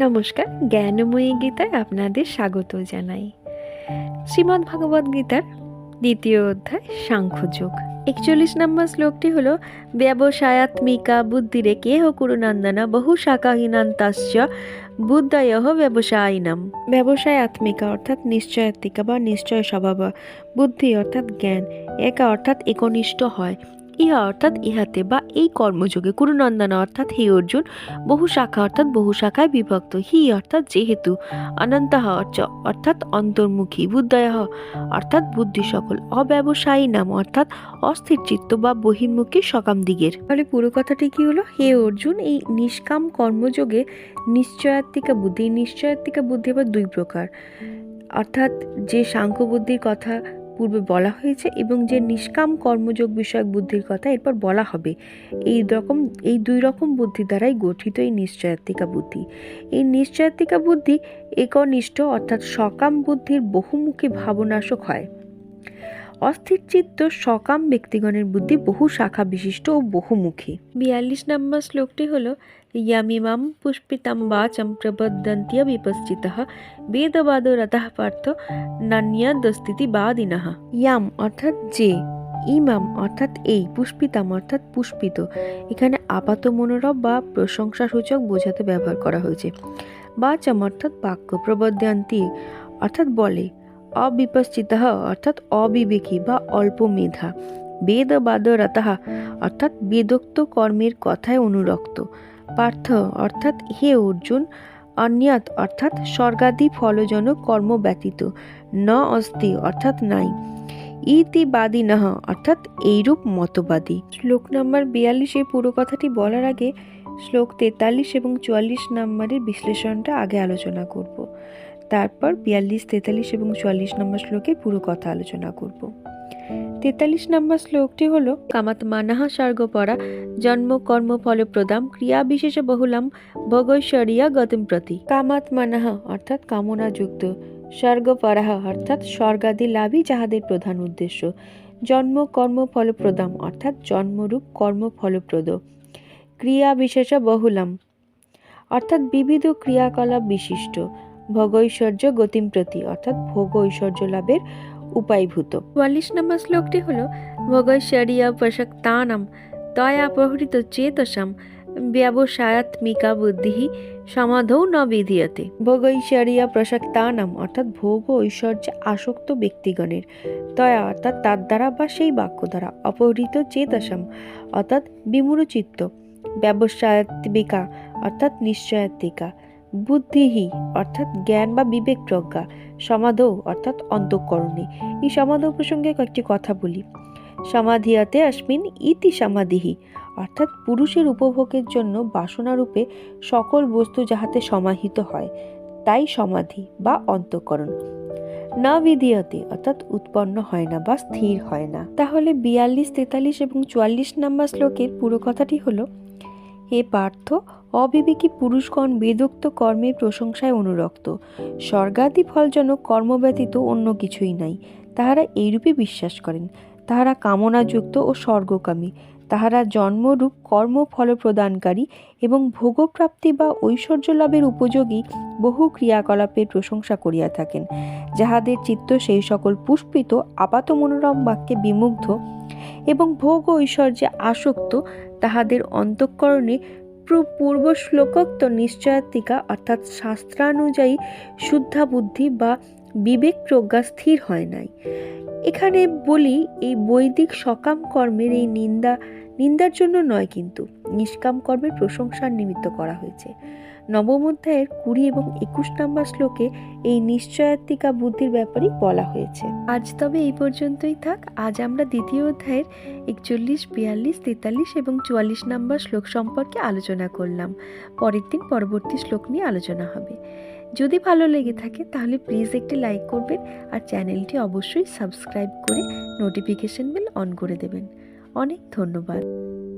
নমস্কার, জ্ঞানময়ী গীতায় আপনাদের স্বাগত জানাই। শ্রীমদ্ ভগবদ গীতার দ্বিতীয় অধ্যায়, সাংখ্যযোগ। একচল্লিশ নম্বর শ্লোকটি হলো, ব্যবসায়াত্মিকা বুদ্ধিরে কেহ কুরুনন্দন বহু শাখাহীনান্তাশ্চ বুদ্ধয় ব্যবসায়িনাম। ব্যবসায়াত্মিকা অর্থাৎ নিশ্চয়াত্মিকা বা নিশ্চয় স্বভাব বুদ্ধি অর্থাৎ জ্ঞান, একা অর্থাৎ একনিষ্ঠ হয়। ইহা অর্থাৎ ইহাতে বা এই কর্মযোগে কুরুনন্দন অর্থাৎ হে অর্জুন, বহু শাখা অর্থাৎ বহু শাখায় বিভক্ত। হি অর্থাৎ যেহেতু অনন্তঃ অর্চ- অর্থাৎ অন্তর্মুখী বুদ্ধয়, অর্থাৎ বুদ্ধি সকল অব্যবসায়ী নাম, অর্থাৎ অস্থির চিত্ত বা বহির্মুখী সকাম দিগের। তাহলে পুরো কথাটি কি হলো? হে অর্জুন, এই নিষ্কাম কর্মযোগে নিশ্চয়াত্মিকা বুদ্ধি নিশ্চয়াত্মিকা বুদ্ধি আবার দুই প্রকার। অর্থাৎ যে সাংখ্য বুদ্ধির কথা পূর্বে বলা হয়েছে এবং যে নিষ্কাম কর্মযোগ বিষয়ক বুদ্ধির কথা এরপর বলা হবে। এই রকম, এই দুই রকম বুদ্ধি দ্বারাই গঠিত এই নিশ্চয়াত্মিকা বুদ্ধি। এই নিশ্চয়াত্মিকা বুদ্ধি একনিষ্ঠ অর্থাৎ সকাম বুদ্ধির বহুমুখী ভাবনাশক হয়। অস্থির চিত্ত সকাম ব্যক্তিগণের বুদ্ধি বহু শাখা বিশিষ্ট ও বহুমুখী। বিয়াল্লিশ নম্বর শ্লোকটি হল ইয়ামিমাম পুষ্পিতাম বাচম প্রবদন্ত্য বিপশ্চিত বেদবাদ রতঃ পার্থ নান্যাদস্তিতি বাদিনঃ। ইয়াম অর্থাৎ যে ইমাম অর্থাৎ এই পুষ্পিতাম অর্থাৎ পুষ্পিত। এখানে আপাত মনোরব বা প্রশংসাসূচক বোঝাতে ব্যবহার করা হয়েছে। বাচম অর্থাৎ বাক্য প্রবদ্যান্তি অর্থাৎ বলে অবিপশ্চিত, অর্থাৎ অবিবেকী বা অল্প মেধা রতাহা অর্থাৎ বেদোক্ত কর্মের কথায় অনুরক্ত। পার্থ, অর্থাৎ হে অর্জুন, অন্যাত, অর্থাৎ স্বর্গাদি ফলজনক কর্ম ব্যতীত, ন অস্তি, অর্থাৎ নাই। ইতিবাদী নহ অর্থাৎ এইরূপ মতবাদী। শ্লোক নম্বর বিয়াল্লিশের পুরো কথাটি বলার আগে শ্লোক তেতাল্লিশ এবং চুয়াল্লিশ নম্বরের বিশ্লেষণটা আগে আলোচনা করব। তারপর বিয়াল্লিশ, তেতাল্লিশ এবং চুয়াল্লিশ নম্বর শ্লোকের পুরো কথা আলোচনা করব। তেতাল্লিশ নম্বর শ্লোকটি হল, কামাত মানাহা স্বর্গপরা, জন্ম কর্ম ফলপ্রদাম ক্রিয়া বিশেষ বহুলাম, ভগৈশ্বরিয়া গতিম প্রতি। কামাত মানাহা অর্থাৎ কামনাযুক্ত স্বর্গপরাহা অর্থাৎ স্বর্গাদি লাভই যাহাদের প্রধান উদ্দেশ্য। জন্ম কর্ম ফলপ্রদাম অর্থাৎ জন্মরূপ কর্ম ফলপ্রদ ক্রিয়া বিশেষ বহুলাম, অর্থাৎ বিবিধ ক্রিয়াকলাপ বিশিষ্ট। ভোগৈশ্বর্য গতিম প্রতি অর্থাৎ ভোগ ঐশ্বর্য লাভের উপায়ভূত। চুয়াল্লিশ নম্বর শ্লোকটি হল ভোগৈশ্বর্য প্রসক্তানাম দয়া প্রহৃত চেতসাম ব্যবসায়াত্মিকা বুদ্ধি সমাধৌ ন বিধিয়তে। বিধীয়তে ভোগৈশ্বর্য প্রসক্তানাম অর্থাৎ ভোগ ঐশ্বর্যে আসক্ত ব্যক্তিগণের দয়া অর্থাৎ তার দ্বারা বা সেই বাক্য দ্বারা অপহৃত চেতসাম অর্থাৎ বিমূঢ়চিত্ত ব্যবসায়াত্মিকা অর্থাৎ নিশ্চয়াত্মিকা। বুদ্ধিহি অর্থাৎ জ্ঞান বা বিবেক প্রজ্ঞা, সমাধৌ, অর্থাৎ অন্তঃকরণে। এই সমাধৌ প্রসঙ্গে কয়েকটি কথা বলি। সমাধিয়াতে আসমিন ইতি সমাধিহি, অর্থাৎ পুরুষের উপভোগের জন্য বাসনারূপে সকল বস্তু যাহাতে সমাহিত হয়, তাই সমাধি বা অন্তঃকরণ। না বিধিয়তে, অর্থাৎ উৎপন্ন হয় না বা স্থির হয় না। তাহলে বিয়াল্লিশ, তেতাল্লিশ এবং চুয়াল্লিশ নাম্বার শ্লোকের পুরো কথাটি হলো হে পার্থ, অবিবেকী পুরুষগণ বেদোক্ত কর্মের প্রশংসায় অনুরক্ত। স্বর্গাদি ফলজনক কর্ম ব্যতীত অন্য কিছুই নাই। তাহারা এইরূপে বিশ্বাস করেন। তাহারা কামনাযুক্ত ও স্বর্গকামী। তাহারা জন্মরূপ কর্ম ফল প্রদানকারী এবং ভোগপ্রাপ্তি বা ঐশ্বর্য লাভের উপযোগী বহু ক্রিয়াকলাপের প্রশংসা করিয়া থাকেন। যাহাদের চিত্ত সেই সকল পুষ্পিত, আপাত মনোরম বাক্যে বিমুগ্ধ এবং ভোগ ঐশ্বর্যে আসক্ত তাহাদের অন্তঃকরণে পূর্ব শ্লোকোক্ত নিশ্চয়াতিকা অর্থাৎ শাস্ত্রানুযায়ী শুদ্ধা বুদ্ধি বা বিবেক প্রজ্ঞা স্থির হয় নাই। এখানে বলি, এই বৈদিক সকাম কর্মের এই নিন্দা, নিন্দার জন্য নয় কিন্তু, নিষ্কাম কর্মের প্রশংসার নিমিত্ত করা হয়েছে। নবম অধ্যায়ের কুড়ি এবং একুশ নম্বর শ্লোকে এই নিশ্চয়াত্মিকা বুদ্ধির ব্যাপারেই বলা হয়েছে। আজ তবে এই পর্যন্তই থাক। আজ আমরা দ্বিতীয় অধ্যায়ের একচল্লিশ, বিয়াল্লিশ, তেতাল্লিশ এবং চুয়াল্লিশ নম্বর শ্লোক সম্পর্কে আলোচনা করলাম। পরের দিন পরবর্তী শ্লোক নিয়ে আলোচনা হবে। যদি ভালো লেগে থাকে তাহলে প্লিজ একটি লাইক করবেন আর চ্যানেলটি অবশ্যই সাবস্ক্রাইব করে নোটিফিকেশন বেল অন করে দেবেন। অনেক ধন্যবাদ।